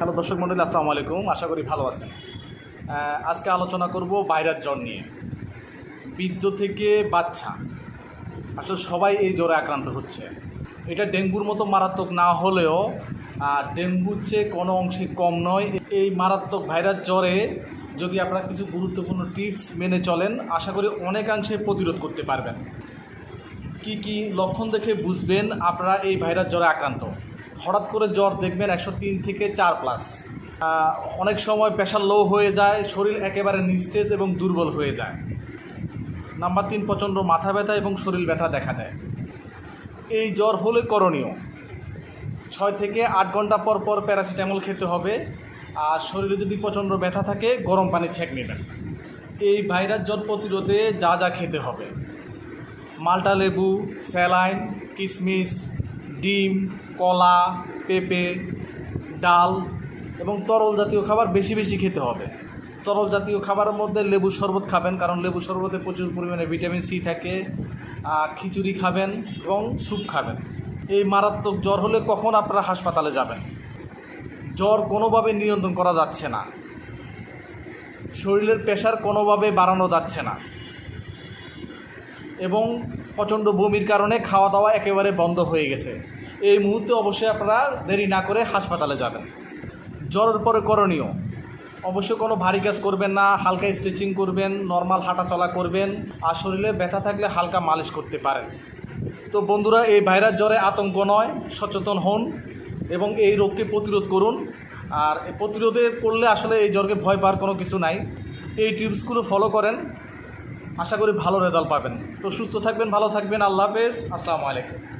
Hello দর্শক মন্ডলী, আসসালামু আলাইকুম। আশা করি ভালো আছেন। আজকে আলোচনা করব বাইরের জ্বর নিয়ে। বৃদ্ধ থেকে বাচ্চা। আসলে সবাই এই জ্বরে আক্রান্ত হচ্ছে। এটা ডেঙ্গুর মতো মারাত্মক না হলেও ডেঙ্গুর চেয়ে কোনো অংশে কম নয়। এই মারাত্মক ভাইরাস জ্বরে যদি আপনারা কিছু গুরুত্বপূর্ণ টিপস মেনে চলেন, আশা করি অনেকাংশে প্রতিরোধ করতে পারবেন। কি কি লক্ষণ দেখে বুঝবেন আপনারা এই ভাইরাস জ্বরে আক্রান্ত। হঠাৎ করে জ্বর দেখবেন একশো তিন থেকে চার প্লাস অনেক সময় প্রেশার লো হয়ে যায়, শরীর একেবারে নিস্তেজ এবং দুর্বল হয়ে যায়। নাম্বার তিন, প্রচণ্ড মাথা ব্যথা এবং শরীর ব্যথা দেখা দেয়। এই জ্বর হলে করণীয়। ছয় থেকে আট ঘণ্টা পর পর প্যারাসিটামল খেতে হবে। আর শরীরে যদি প্রচণ্ড ব্যথা থাকে, গরম পানি ছেঁক নেবেন। এই ভাইরাস জ্বর প্রতিরোধে যা যা খেতে হবে। মাল্টা লেবু, স্যালাইন কিশমিশ ডিম, কলা, পেঁপে, ডাল এবং তরল জাতীয় খাবার বেশি বেশি খেতে হবে। তরল জাতীয় খাবারের মধ্যে লেবু শরবত খাবেন, কারণ লেবু শরবতে প্রচুর পরিমাণে ভিটামিন সি থাকে খিচুড়ি খাবেন এবং স্যুপ খাবেন। এই মারাত্মক জ্বর হলে কখন আপনারা হাসপাতালে যাবেন? জ্বর কোনোভাবে নিয়ন্ত্রণ করা যাচ্ছে না। শরীরের প্রেশার কোনোভাবে বাড়ানো যাচ্ছে না। এবং প্রচণ্ড বমির কারণে খাওয়া দাওয়া একেবারে বন্ধ হয়ে গেছে। এই মুহূর্তে অবশ্যই আপনারা দেরি না করে হাসপাতালে যাবেন। জ্বরের পরে করণীয়। অবশ্যই কোনো ভারী কাজ করবেন না, হালকা স্ট্রেচিং করবেন, নর্মাল হাঁটাচলা করবেন, আর শরীরে ব্যথা থাকলে হালকা মালিশ করতে পারেন। তো বন্ধুরা, এই ভাইরাস জ্বরে আতঙ্ক নয়, সচেতন হন এবং এই রোগকে প্রতিরোধ করুন। আর প্রতিরোধে করলে আসলে এই জ্বরকে ভয় পাওয়ার কোনো কিছু নাই। এই টিপসগুলো ফলো করেন। আশা করি ভালো রেজাল্ট পাবেন। তো সুস্থ থাকবেন ভালো থাকবেন। আল্লাহ হাফেজ। আসসালামু আলাইকুম।